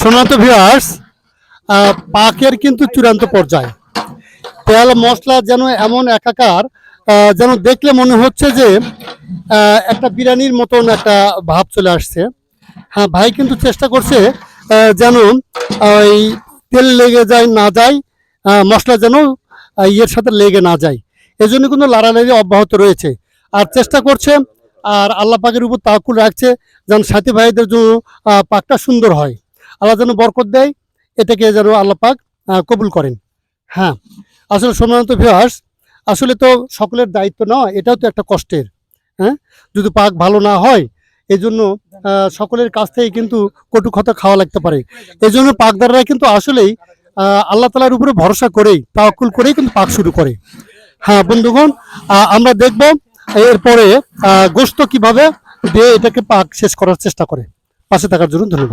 শোনাতো viewers পাকের কিন্তু চূড়ান্ত পর্যায়ে। তেল, মশলা যেন এমন একাকার যেন দেখলে মনে হচ্ছে যে একটা বিরিয়ানির মতন একটা ভাব চলে আসছে। হ্যাঁ ভাই কিন্তু চেষ্টা করছে যেন ওই তেল লেগে যায়, না যায় মশলা যেন ইয়ের সাথে লেগে না যায়। এজন্য কিন্তু লাড়ালাড়ি অব্যাহত রয়েছে। আর চেষ্টা করছে, আর আল্লাহ পাকের উপর তাকুল রাখছে, যেন সাথী ভাইদের জন্য পাকটা সুন্দর হয়। আল্লাহ যেন বরকত দেয়, এটাকে যেন আল্লাহ পাক কবুল করেন। হ্যাঁ আসলে সম্মানিত ভিউয়ার্স আসলে তো সকলের দায়িত্ব নয় এটাও তো একটা কষ্টের। হ্যাঁ যদি পাক ভালো না হয় এই জন্য সকলের কাছ থেকে কিন্তু কটু কথা খাওয়া লাগতে পারে। এই জন্য পাকদাররা কিন্তু আসলেই আল্লাহ তালার উপরে ভরসা করেই, তাওয়াক্কুল করেই কিন্তু পাক শুরু করে। হ্যাঁ বন্ধুগণ আমরা দেখব, এরপরে গোস্ত কীভাবে দিয়ে এটাকে পাক শেষ করার চেষ্টা করে। পাশে থাকার জন্য ধন্যবাদ।